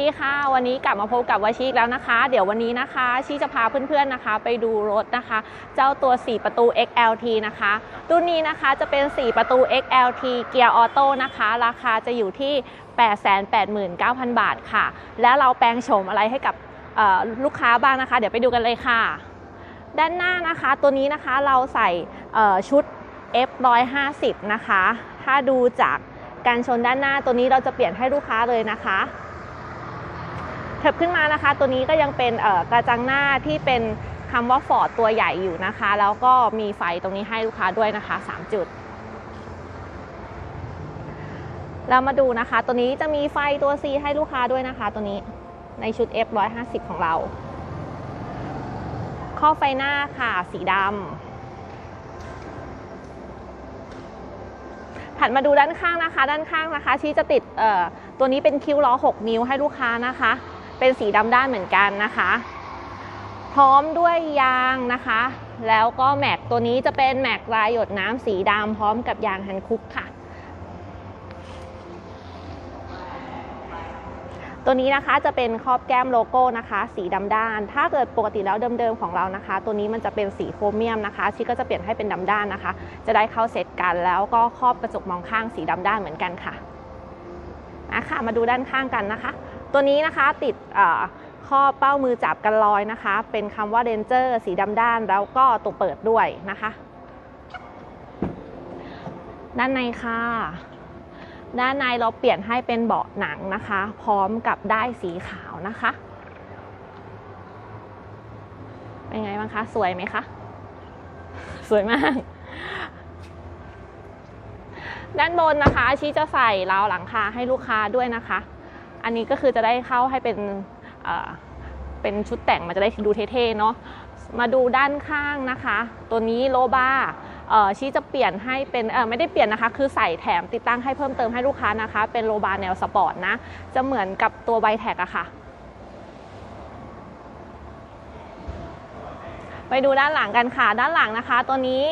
สวัสดีค่ะวันนี้กลับมาพบกับวชิอีกแล้วนะคะ เดี๋ยววันนี้นะคะชีจะพาเพื่อนๆนะคะ ไปดูรถนะคะ เจ้าตัว 4 ประตู XLT นะคะรุ่นนี้นะคะจะเป็น 4 ประตู XLT เกียร์ออโต้นะคะ ราคาจะอยู่ที่ 889,000 บาทค่ะ แล้วเราแปลงโฉมอะไรให้กับลูกค้าบ้างนะคะ เดี๋ยวไปดูกันเลยค่ะ ด้านหน้านะคะตัวนี้นะคะเราใส่เอ่อชุด F150 นะคะ ถ้าดูจากการชนด้านหน้าตัวนี้เราจะเปลี่ยนให้ลูกค้าเลยนะคะ เถิบขึ้นมานะคะ ตัวนี้ก็ยังเป็นกระจังหน้าที่เป็นคำว่า Ford ตัวใหญ่อยู่นะคะ แล้วก็มีไฟตรงนี้ให้ลูกค้าด้วยนะคะ 3 จุดเรามาดูนะคะ ตัวนี้จะมีไฟตัว C ให้ลูกค้าด้วยนะคะ ตัวนี้ในชุด F150 ของเรา ข้อไฟหน้าค่ะสีดำถัดมาดูด้านข้างนะคะ ด้านข้างนะคะ ที่จะติดตัวนี้เป็นคิ้วล้อ 6 นิ้วให้ลูกค้านะคะ เป็นสีดำด้านเหมือนกันนะคะ พร้อมด้วยยางนะคะ แล้วก็แม็กตัวนี้จะเป็นแม็กลายหยดน้ำสีดำพร้อมกับยางฮันคุกค่ะ ตัวนี้นะคะจะเป็นครอบแก้มโลโก้นะคะ สีดำด้าน ถ้าเกิดปกติแล้วเดิมๆของเรานะคะ ตัวนี้มันจะเป็นสีโครเมียมนะคะชิก็จะเปลี่ยนให้เป็นดำด้านนะคะ จะได้เข้าเซตกันแล้วก็ครอบกระจกมองข้างสีดำด้านเหมือนกันค่ะนะคะมาดูด้านข้างกันนะคะ ตัวนี้นะคะติดข้อเป้ามือจับกันลอยนะคะ เป็นคำว่าเรนเจอร์สีดำด้านแล้วก็ตัวเปิดด้วยนะคะ ด้านในค่ะ ด้านในเราเปลี่ยนให้เป็นเบาะหนังนะคะ พร้อมกับได้สีขาวนะคะ เป็นไงบ้างคะ สวยไหมคะ สวยมากด้านบนนะคะชีจะใส่ราวหลังคาให้ลูกค้าด้วยนะคะ นนี้ก็คือจะได้เข้าให้เป็นเป็นชุดแต่งมันจะได้ดูเท่ๆเนาะมาดูด้านข้างนะคะ ตัวนี้โลบาเอ่อชีจะเปลี่ยนให้เป็นไม่ได้เปลี่ยนนะคะ คือใส่แถมติดตั้งให้เพิ่มเติมให้ลูกค้านะคะ เป็นโลบาแนวสปอร์ตนะ จะเหมือนกับตัวไบแท็กอะค่ะ ไปดูด้านหลังกันค่ะ ด้านหลังนะคะ ตัวนี้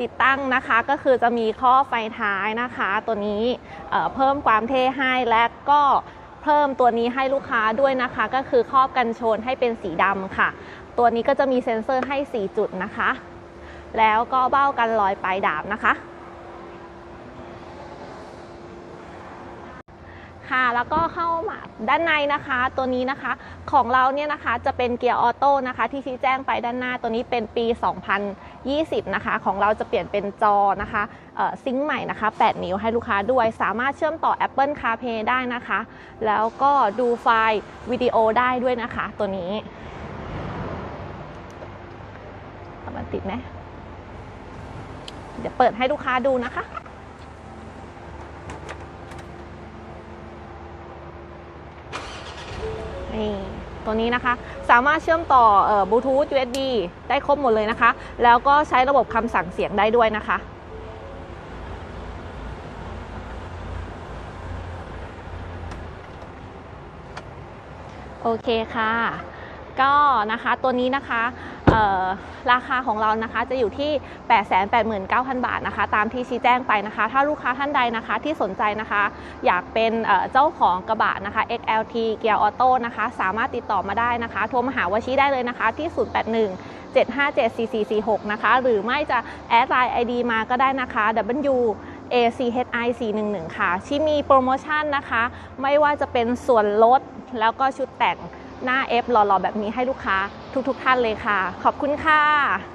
ติดตั้งนะคะก็คือจะมีข้อไฟท้ายนะคะ ตัวนี้เเพิ่มความเท่ให้และก็เพิ่มตัวนี้ให้ลูกค้าด้วยนะคะ ก็คือครอบกันชนให้เป็นสีดำค่ะ ตัวนี้ก็จะมีเซ็นเซอร์ให้ 4 จุดนะคะ แล้วก็เบ้ากันรอยปลายดาบนะคะ ค่ะแล้วก็เข้ามาด้านในนะคะ ตัวนี้นะคะของเราเนี่ยนะคะจะเป็นเกียร์ออโต้นะคะที่ชี้แจ้งไปด้านหน้าตัวนี้เป็นปี 2020 นะคะ ของเราจะเปลี่ยนเป็นจอนะคะซิงค์ใหม่นะคะ 8 นิ้วให้ลูกค้าด้วย สามารถเชื่อมต่อ Apple CarPlay ได้นะคะ แล้วก็ดูไฟล์วิดีโอได้ด้วยนะคะ ตัวนี้มันติดไหมเดี๋ยวเปิดให้ลูกค้าดูนะคะ นี่ตัวนี้นะคะ สามารถเชื่อมต่อบลูทูธ USB ได้ครบหมดเลยนะคะ แล้วก็ใช้ระบบคำสั่งเสียงได้ด้วยนะคะโอเคค่ะ ก็นะคะตัวนี้นะคะ ราคาของเรานะคะจะอยู่ที่ 889,000 บาทนะคะ ตามที่ชี้แจ้งไปนะคะ ถ้าลูกค้าท่านใดนะคะที่สนใจนะคะ อยากเป็นเอ่อเจ้าของกระบะนะคะ XLT เกียร์ออโต้นะคะ สามารถติดต่อมาได้นะคะ โทรมาหาวชิได้เลยนะคะที่ 081 7574446 นะคะ หรือไม่จะแอดไลน์ ID มาก็ได้นะคะ W ACHI 411 ค่ะ ที่มีโปรโมชั่นนะคะ ไม่ว่าจะเป็นส่วนลดแล้วก็ชุดแต่ง หน้า F หล่อๆแบบนี้ให้ลูกค้าทุกๆท่านเลยค่ะ ขอบคุณค่ะ